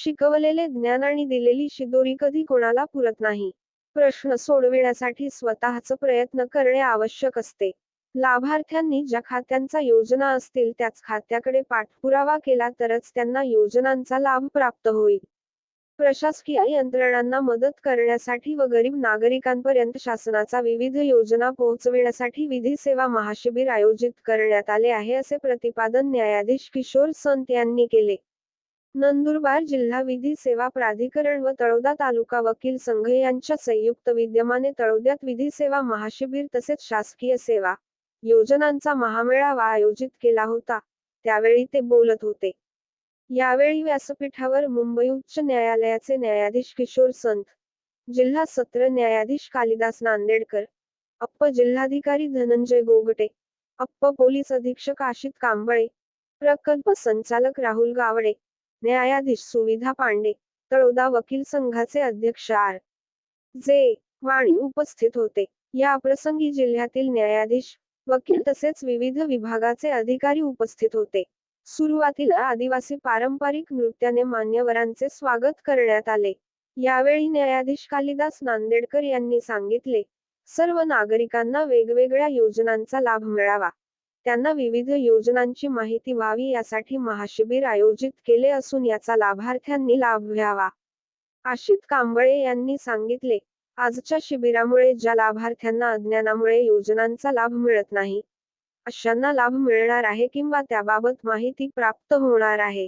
शिकवलेले ज्ञान आणि दिलेली शिदोरी कधी कोणाला पुरत नाही. प्रश्न सोडविण्यासाठी स्वतःच प्रयत्न करणे आवश्यक असते. लाभार्थ्यांनी ज्या खात्यांचा योजना असतील त्याच खात्याकडे पाठपुरावा केला तरच त्यांना योजनांचा लाभ प्राप्त होईल. प्रशासकीय यंत्रणांना मदत करण्यासाठी व गरीब नागरिकांपर्यंत शासनाचा विविध योजना पोहोचविण्यासाठी विधी सेवा महाशिबिर आयोजित करण्यात आले आहे असे प्रतिपादन न्यायाधीश किशोर संत यांनी केले. नंदुरबार जिल्हा विधी सेवा प्राधिकरण व तळोदा तालुका वकील संघ यांच्या संयुक्त विद्यमाने तळोद्यात विधी सेवा महाशिबिर तसेच शासकीय सेवा योजनांचा महामेळावा आयोजित केला होता. त्यावेळी ते बोलत होते. यावेळी व्यासपीठावर मुंबई उच्च न्यायालयाचे न्यायाधीश किशोर संत जिल्हा सत्र न्यायाधीश कालिदास नांदेडकर अप्प जिल्हाधिकारी धनंजय गोगटे अप्प पोलीस अधीक्षक आशित कांबळे प्रकल्प संचालक राहुल गावडे न्यायाधीश सुविधा पांडे तळोदा वकील संघाचे अध्यक्ष आर. जे. वाणी उपस्थित होते. या प्रसंगी जिल्ह्यातील न्यायाधीश वकील तसेच विविध विभागाचे अधिकारी उपस्थित होते. सुरुवातीला आदिवासी पारंपरिक नृत्याने मान्यवरांचे स्वागत करण्यात आले. यावेळी न्यायाधीश कालिदास नांदेडकर यांनी सांगितले सर्व नागरिकांना वेगवेगळ्या योजनांचा लाभ मिळावा. त्यांना विविध योजनांची माहिती व्हावी यासाठी महाशिबिर आयोजित केले असून याचा लाभार्थ्यांनी लाभ घ्यावा. आशित कांबळे यांनी सांगितले आजच्या शिबिरामुळे ज्या लाभार्थ्यांना अज्ञानामुळे योजनांचा लाभ मिळत नाही अशांना लाभ मिळणार आहे किंवा त्याबाबत माहिती प्राप्त होणार आहे.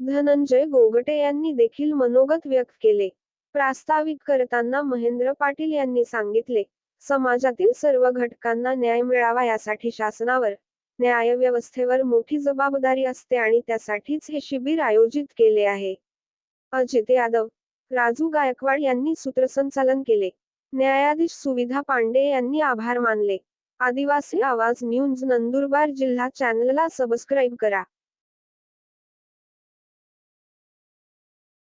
धनंजय गोगटे यांनी देखील मनोगत व्यक्त केले. प्रास्ताविक करताना महेंद्र पाटील यांनी सांगितले समाजातील सर्व घटकांना न्याय मिळावा यासाठी शासनावर न्याय व्यवस्थेवर मोठी जबाबदारी असते आणि त्यासाठीच हे शिबिर आयोजित केले आहे. अजित यादव राजू गायकवाड यांनी सूत्रसंचालन केले. न्यायाधीश सुविधा पांडे यांनी आभार मानले. आदिवासी आवाज न्यूज नंदुरबार जिल्हा चॅनलला सबस्क्राईब करा.